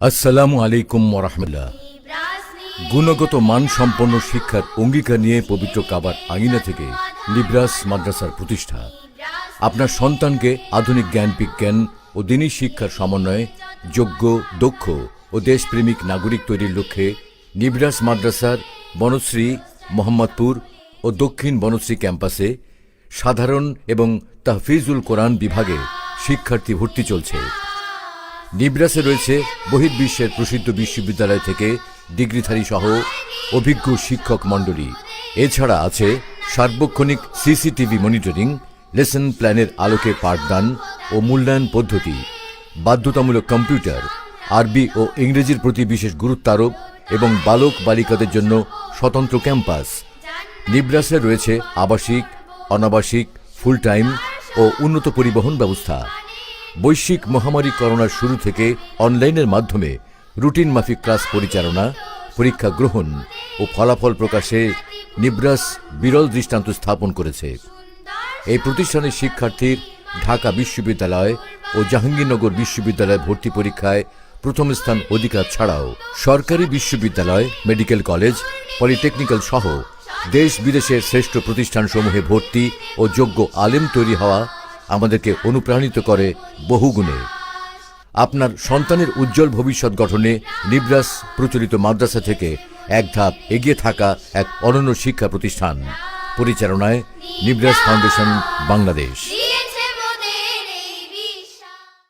আসসালামু আলাইকুম ওরহমতুল্লাহ গুণগত মানসম্পন্ন শিক্ষার অঙ্গীকার নিয়ে পবিত্র কাবার আঙিনা থেকে লিব্রাস মাদ্রাসার প্রতিষ্ঠা। আপনার সন্তানকে আধুনিক জ্ঞান বিজ্ঞান ও দিনী শিক্ষার সমন্বয়ে যোগ্য, দক্ষ ও দেশপ্রেমিক নাগরিক তৈরির লক্ষ্যে নিবরাস মাদ্রাসার বনশ্রী মোহাম্মদপুর ও দক্ষিণ বনশ্রী ক্যাম্পাসে সাধারণ এবং তাহফিজুল কোরআন বিভাগে শিক্ষার্থী ভর্তি চলছে। নিব্রাসে রয়েছে বহির্বিশ্বের প্রসিদ্ধ বিশ্ববিদ্যালয় থেকে ডিগ্রিধারী সহ অভিজ্ঞ শিক্ষক মণ্ডলী। এছাড়া আছে সার্বক্ষণিক সিসিটিভি মনিটরিং, লেসন প্ল্যানের আলোকে পাঠদান ও মূল্যায়ন পদ্ধতি, বাধ্যতামূলক কম্পিউটার, আরবি ও ইংরেজির প্রতি বিশেষ গুরুত্ব আরোপ এবং বালক বালিকাদের জন্য স্বতন্ত্র ক্যাম্পাস। নিব্রাসে রয়েছে আবাসিক, অনাবাসিক ফুল টাইম ও উন্নত পরিবহন ব্যবস্থা। বৈশ্বিক মহামারী করোনার শুরু থেকে অনলাইনের মাধ্যমে রুটিন মাফিক ক্লাস পরিচালনা, পরীক্ষা গ্রহণ ও ফলাফল প্রকাশে নিব্রাস বিরল দৃষ্টান্ত স্থাপন করেছে। এই প্রতিষ্ঠানের শিক্ষার্থীর ঢাকা বিশ্ববিদ্যালয় ও জাহাঙ্গীরনগর বিশ্ববিদ্যালয় ভর্তি পরীক্ষায় প্রথম স্থান অধিকার ছাড়াও সরকারি বিশ্ববিদ্যালয়, মেডিকেল কলেজ, পলিটেকনিক্যাল সহ দেশ বিদেশের শ্রেষ্ঠ প্রতিষ্ঠানসমূহে ভর্তি ও যোগ্য আলেম তৈরি হওয়া আমাদেরকে অনুপ্রাণিত করে বহুগুণে। আপনার সন্তানের উজ্জ্বল ভবিষ্যৎ গঠনে নিব্রাস প্রচলিত মাদ্রাসা থেকে এক ধাপ এগিয়ে থাকা এক অনন্য শিক্ষা প্রতিষ্ঠান। পরিচালনায় নিব্রাস ফাউন্ডেশন বাংলাদেশ।